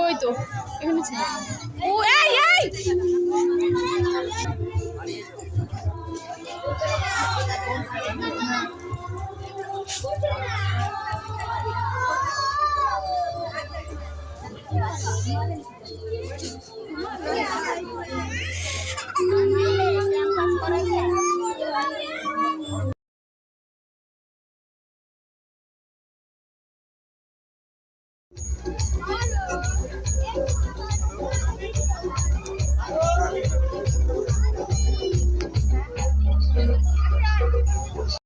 ওই তো এখানে ছিল। Olha,